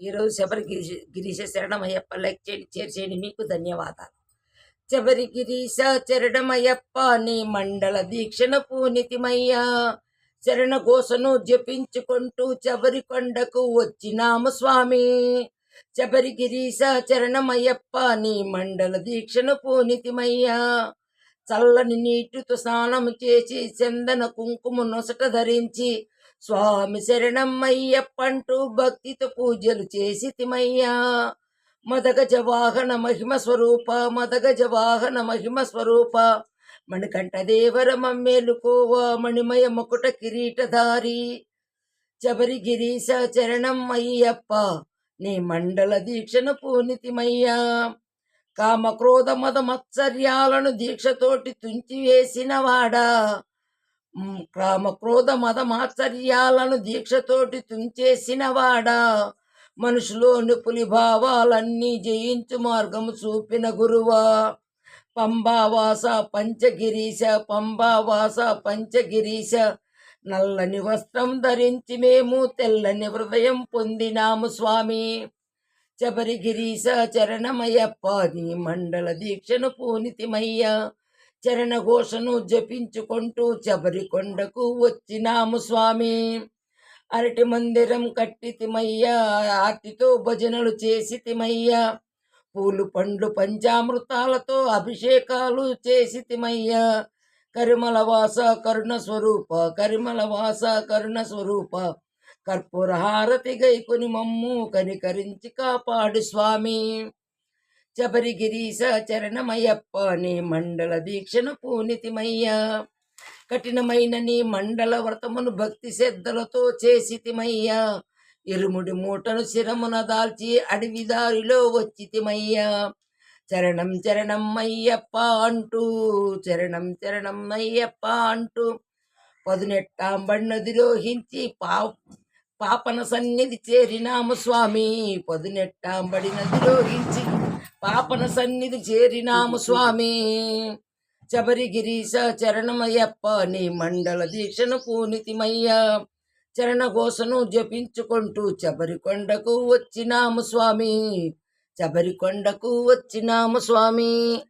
ఈరోజు శబరి గిరీశ గిరీశ శరణమయ్యప్ప లైక్ చేయండి షేర్ చేయండి. మీకు ధన్యవాదాలు. శబరి గిరీశ చరణమయ్యప్ప నీ మండల దీక్షణ పూనితిమయ్యా. శరణ ఘోషను జపించుకుంటూ శబరి కొండకు వచ్చినాము స్వామి. శబరి గిరీశ చరణమయ్యప్ప నీ మండల దీక్షణ పూనితిమయ్యా. చల్లని నీటితో స్నానం చేసి చందన కుంకుమ నొసట ధరించి స్వామి శరణమయ్యప్పంటూ భక్తితో పూజలు చేసి తిమయ్యా మదగజ వాహన మహిమ స్వరూప మదగజ వాహన మహిమ స్వరూప. మణికంఠ దేవర మమ్మేలుకోవ మణిమయ ముకుట కిరీటధారి. శబరి చరణం అయ్యప్ప నీ మండల దీక్షను పూనితిమయ్యా. కామ క్రోధ మద మత్సర్యాలను దీక్షతోటి తుంచి వాడా కామ క్రోధ మద మాత్సర్యాలను దీక్షతోటి తుంచేసినవాడా. మనుషులోని పులి భావాలన్నీ జయించు మార్గము చూపిన గురువా. పంబావాస పంచగిరీశ పంబావాస పంచగిరీశ. నల్లని వస్త్రం ధరించి మేము తెల్లని హృదయం పొందినాము స్వామి. చబరి గిరీశ చరణమయ్యప్ప నీ మండల దీక్షను పూనితిమయ్య. చరణఘోషను జపించుకుంటూ శబరికొండకు వచ్చినాము స్వామి. అరటి మందిరం కట్టి తిమయ్యా ఆర్తితో భజనలు చేసి తిమయ్యా. పూలు పండ్లు పంచామృతాలతో అభిషేకాలు చేసి తిమయ్యా. కరిమల వాస కరుణ స్వరూప కరిమల వాస కరుణ స్వరూప. కర్పూర హారతి గైకొని మమ్ము కనికరించి కాపాడు స్వామి. శబరి చరణమయ్యప్ప నీ మండల దీక్షను పూనితిమయ్యా కఠినమైన నీ మండల వ్రతమును భక్తి శ్రద్ధలతో చేసితిమయ్యా. ఇరుముడి మూటను శిరమున దాల్చి అడవి దారిలో వచ్చితిమయ్యా. చరణం చరణం అయ్యప్ప అంటూ చరణం చరణం అయ్యప్ప అంటూ పదునెట్టాంబడినదిలోహించి పా పాపన సన్నిధి చేరినాము స్వామి. పదునెట్టాంబడి నదిలోహించి పాపన సన్నిధి చేరినాము స్వామి. శబరి గిరీశ చరణమయ్యప్ప నీ మండల దీక్షను పూనితిమయ్యా. చరణ ఘోషను జపించుకుంటూ శబరికొండకు వచ్చినాము స్వామి. శబరికొండకు వచ్చినాము స్వామి.